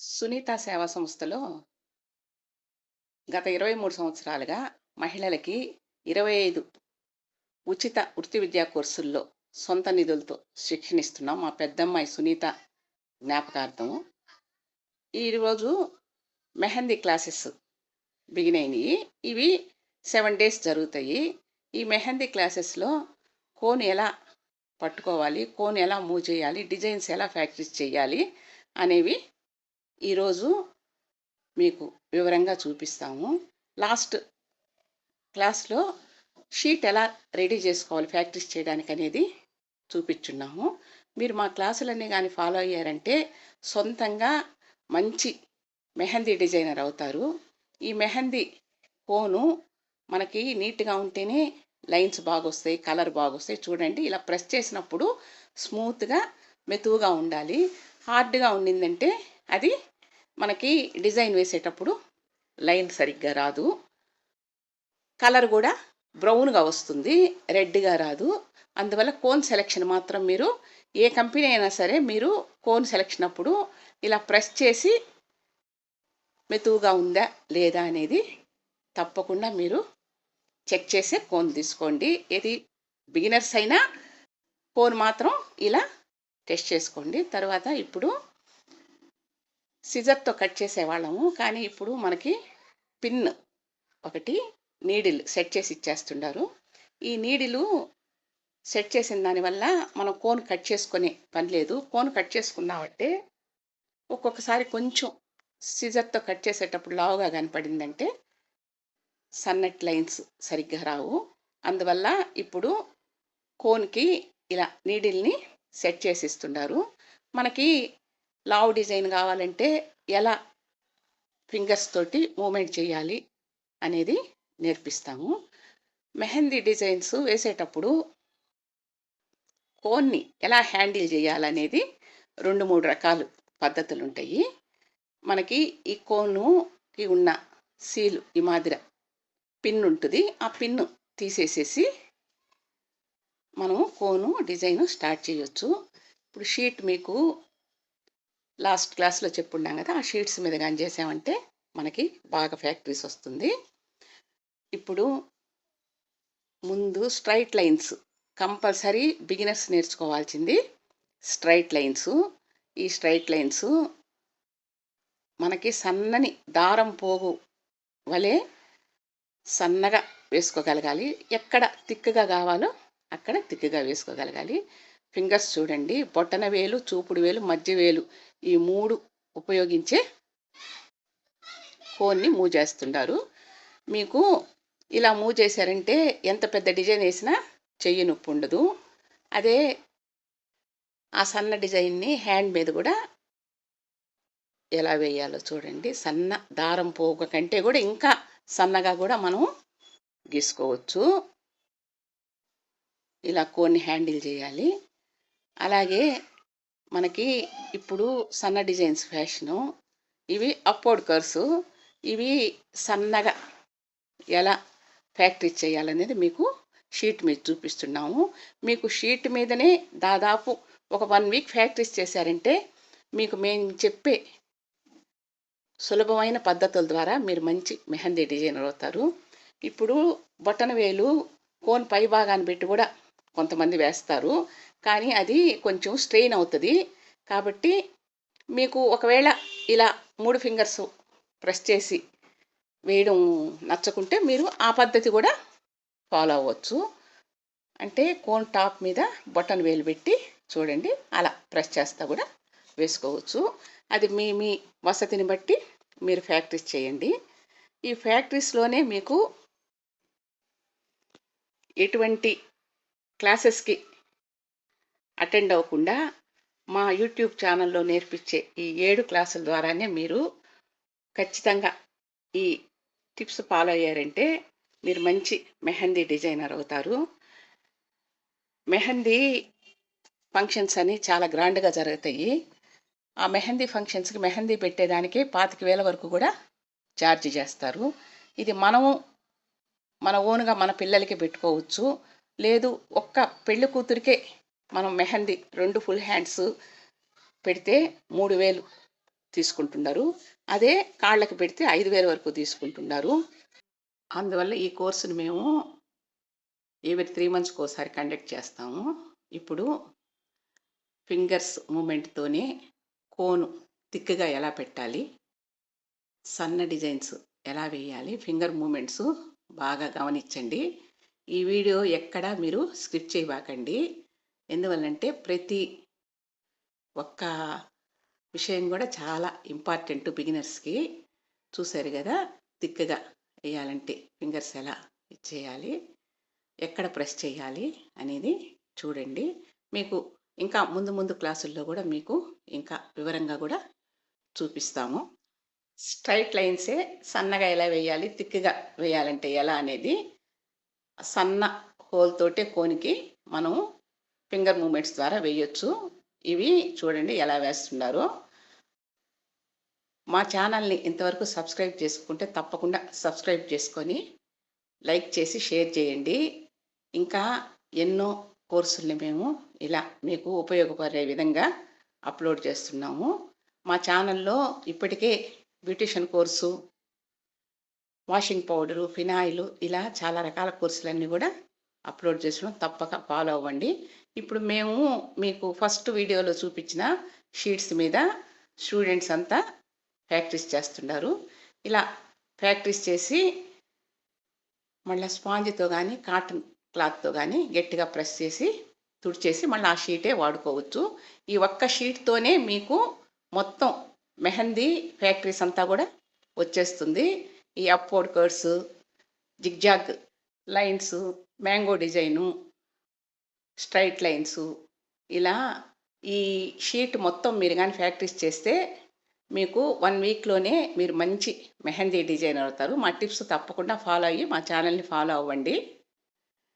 సునీత సేవా సంస్థలో గత ఇరవై మూడు సంవత్సరాలుగా మహిళలకి ఇరవై ఐదు ఉచిత వృత్తి విద్యా కోర్సుల్లో సొంత నిధులతో శిక్షణిస్తున్నాం మా పెద్దమ్మాయి సునీత జ్ఞాపకార్థము. ఈరోజు మెహందీ క్లాసెస్ బిగిన్ అయినాయి. ఇవి సెవెన్ డేస్ జరుగుతాయి. ఈ మెహందీ క్లాసెస్లో కోన్ ఎలా పట్టుకోవాలి కోన్ ఎలా మూవ్ చేయాలి డిజైన్స్ ఎలా ఫ్యాక్టరీస్ చేయాలి అనేవి ఈరోజు మీకు వివరంగా చూపిస్తాము. లాస్ట్ క్లాస్లో షీట్ ఎలా రెడీ చేసుకోవాలి ప్రాక్టీస్ చేయడానికి అనేది చూపించున్నాము. మీరు మా క్లాసులన్నీ కానీ ఫాలో అయ్యారంటే సొంతంగా మంచి మెహందీ డిజైనర్ అవుతారు. ఈ మెహందీ కోను మనకి నీట్గా ఉంటేనే లైన్స్ బాగొస్తాయి కలర్ బాగొస్తాయి. చూడండి ఇలా ప్రెస్ చేసినప్పుడు స్మూత్గా మెతువుగా ఉండాలి. హార్డ్గా ఉండిందంటే అది మనకి డిజైన్ వేసేటప్పుడు లైన్ సరిగ్గా రాదు. కలర్ కూడా బ్రౌన్గా వస్తుంది రెడ్గా రాదు. అందువల్ల కోన్ సెలెక్షన్ మాత్రం మీరు ఏ కంపెనీ అయినా సరే మీరు కోన్ సెలెక్షన్ అప్పుడు ఇలా ప్రెస్ చేసి మెతువుగా ఉందా లేదా అనేది తప్పకుండా మీరు చెక్ చేసే కోన్ తీసుకోండి. ఏది బిగినర్స్ అయినా కోన్ మాత్రం ఇలా టెస్ట్ చేసుకోండి. తర్వాత ఇప్పుడు సిజర్తో కట్ చేసేవాళ్ళము. కానీ ఇప్పుడు మనకి పిన్ ఒకటి నీడిల్ సెట్ చేసి ఇచ్చేస్తుండారు. ఈ నీడిలు సెట్ చేసిన దానివల్ల మనం కోన్ కట్ చేసుకునే పని లేదు. కోన్ కట్ చేసుకున్నామంటే ఒక్కొక్కసారి కొంచెం సిజర్తో కట్ చేసేటప్పుడు లావుగా కనపడిందంటే సన్నట్ లైన్స్ సరిగ్గా రావు. అందువల్ల ఇప్పుడు కోన్కి ఇలా నీడిల్ని సెట్ చేసి ఇస్తున్నారు మనకి లావ్ డిజైన్ కావాలంటే ఎలా ఫింగర్స్ తోటి మూమెంట్ చేయాలి అనేది నేర్పిస్తాము. మెహందీ డిజైన్స్ వేసేటప్పుడు కోన్ని ఎలా హ్యాండిల్ చేయాలనేది రెండు మూడు రకాలు పద్ధతులు ఉంటాయి. మనకి ఈ కోనుకి ఉన్న సీలు ఈ మాదిర పిన్ ఉంటుంది. ఆ పిన్ను తీసేసేసి మనము కోను డిజైన్ స్టార్ట్ చేయొచ్చు. ఇప్పుడు షీట్ మీకు లాస్ట్ క్లాస్లో చెప్పున్నాం కదా ఆ షీట్స్ మీద కానీ చేసామంటే మనకి బాగా ఫ్యాక్టరీస్ వస్తుంది. ఇప్పుడు ముందు స్ట్రైట్ లైన్స్ కంపల్సరీ బిగినర్స్ నేర్చుకోవాల్సింది స్ట్రైట్ లైన్స్. ఈ స్ట్రైట్ లైన్స్ మనకి సన్నని దారం పోగు వలె సన్నగా వేసుకోగలగాలి. ఎక్కడ తిక్కుగా కావాలో అక్కడ తిక్కుగా వేసుకోగలగాలి. ఫింగర్స్ చూడండి. బొట్టన వేలు చూపుడు వేలు మధ్య వేలు ఈ మూడు ఉపయోగించే కోన్ని మూవ్ చేస్తుంటారు. మీకు ఇలా మూవ్ చేశారంటే ఎంత పెద్ద డిజైన్ వేసినా చెయ్యి నొప్పి ఉండదు. అదే ఆ సన్న డిజైన్ని హ్యాండ్ మీద కూడా ఎలా వేయాలో చూడండి. సన్న దారం పోక కంటే కూడా ఇంకా సన్నగా కూడా మనం గీసుకోవచ్చు. ఇలా కోన్ని హ్యాండిల్ చేయాలి. అలాగే మనకి ఇప్పుడు సన్న డిజైన్స్ ఫ్యాషను ఇవి అప్వర్డ్ కర్స్ ఇవి సన్నగా ఎలా ఫ్యాక్టరీ చేయాలనేది మీకు షీట్ మీద చూపిస్తున్నాము. మీకు షీట్ మీదనే దాదాపు ఒక వన్ వీక్ ఫ్యాక్టరీస్ చేశారంటే మీకు మేము చెప్పే సులభమైన పద్ధతుల ద్వారా మీరు మంచి మెహందీ డిజైనర్ అవుతారు. ఇప్పుడు బొట్టన వేలు కోన్ పై భాగాన్ని పెట్టి కూడా కొంతమంది వేస్తారు. కానీ అది కొంచెం స్ట్రెయిన్ అవుతుంది. కాబట్టి మీకు ఒకవేళ ఇలా మూడు ఫింగర్స్ ప్రెస్ చేసి వేయడం నచ్చకుంటే మీరు ఆ పద్ధతి కూడా ఫాలో అవ్వచ్చు. అంటే కోన్ టాప్ మీద బటన్ వేలు పెట్టి చూడండి. అలా ప్రెస్ చేస్తా కూడా వేసుకోవచ్చు. అది మీ మీ వసతిని బట్టి మీరు ఫ్యాక్టరీస్ చేయండి. ఈ ఫ్యాక్టరీస్లోనే మీకు ఎటువంటి క్లాసెస్కి అటెండ్ అవ్వకుండా మా యూట్యూబ్ ఛానల్లో నేర్పించే ఈ ఏడు క్లాసుల ద్వారానే మీరు ఖచ్చితంగా ఈ టిప్స్ ఫాలో అయ్యారంటే మీరు మంచి మెహందీ డిజైనర్ అవుతారు. మెహందీ ఫంక్షన్స్ అని చాలా గ్రాండ్గా జరుగుతాయి. ఆ మెహందీ ఫంక్షన్స్కి మెహందీ పెట్టేదానికి పాతిక వేల వరకు కూడా ఛార్జ్ చేస్తారు. ఇది మనము మన ఓన్గా మన పిల్లలకి పెట్టుకోవచ్చు. లేదు ఒక్క పెళ్ళి కూతురికే మనం మెహందీ రెండు ఫుల్ హ్యాండ్స్ పెడితే మూడు వేలు తీసుకుంటున్నారు. అదే కాళ్ళకి పెడితే ఐదు వేల వరకు తీసుకుంటున్నారు. అందువల్ల ఈ కోర్సును మేము ఎవరి త్రీ మంత్స్కి ఒకసారి కండక్ట్ చేస్తాము. ఇప్పుడు ఫింగర్స్ మూమెంట్తోనే కోను తిక్కుగా ఎలా పెట్టాలి సన్న డిజైన్స్ ఎలా వేయాలి ఫింగర్ మూమెంట్స్ బాగా గమనించండి. ఈ వీడియో ఎక్కడా మీరు స్క్రిప్ట్ చేయబాకండి. ఎందువల్లంటే ప్రతి ఒక్క విషయం కూడా చాలా ఇంపార్టెంట్ బిగినర్స్కి. చూశారు కదా తిక్కగా వేయాలంటే ఫింగర్స్ ఎలా ఇచ్చేయాలి ఎక్కడ ప్రెస్ చేయాలి అనేది చూడండి. మీకు ఇంకా ముందు ముందు క్లాసుల్లో కూడా మీకు ఇంకా వివరంగా కూడా చూపిస్తాము. స్ట్రైట్ లైన్సే సన్నగా ఎలా వేయాలి తిక్కుగా వేయాలంటే ఎలా అనేది సన్న హోల్ తోటే కోనికి మనం ఫింగర్ మూమెంట్స్ ద్వారా వేయొచ్చు. ఇవి చూడండి ఎలా వేస్తున్నారో. మా ఛానల్ని ఇంతవరకు సబ్స్క్రైబ్ చేసుకుంటే తప్పకుండా సబ్స్క్రైబ్ చేసుకొని లైక్ చేసి షేర్ చేయండి. ఇంకా ఎన్నో కోర్సుల్ని మేము ఇలా మీకు ఉపయోగపడే విధంగా అప్లోడ్ చేస్తున్నాము. మా ఛానల్లో ఇప్పటికే beautician course washing powder phenyl ఇలా చాలా రకాల కోర్సులన్నీ కూడా అప్లోడ్ చేసిన తప్పక ఫాలో అవ్వండి. ఇప్పుడు మేము మీకు ఫస్ట్ వీడియోలో చూపించిన షీట్స్ మీద స్టూడెంట్స్ అంతా ప్రాక్టీస్ చేస్తున్నారు ఇలా ప్రాక్టీస్ చేసి మళ్ళీ స్పాంజ్తో కానీ కాటన్ క్లాత్తో కానీ గట్టిగా ప్రెస్ చేసి తుడిచేసి మళ్ళీ ఆ షీటే వాడుకోవచ్చు. ఈ ఒక్క షీట్తోనే మీకు మొత్తం మెహందీ ఫ్యాక్టరీస్ అంతా కూడా వచ్చేస్తుంది. ఈ upward curves zigzag lines mango design straight lines ఇలా ఈ షీట్ మొత్తం మీరు కానీ ప్రాక్టీస్ చేస్తే మీకు వన్ వీక్లోనే మీరు మంచి మెహందీ డిజైనర్ అవుతారు. మా టిప్స్ తప్పకుండా ఫాలో అయ్యి మా ఛానల్ని ఫాలో అవ్వండి.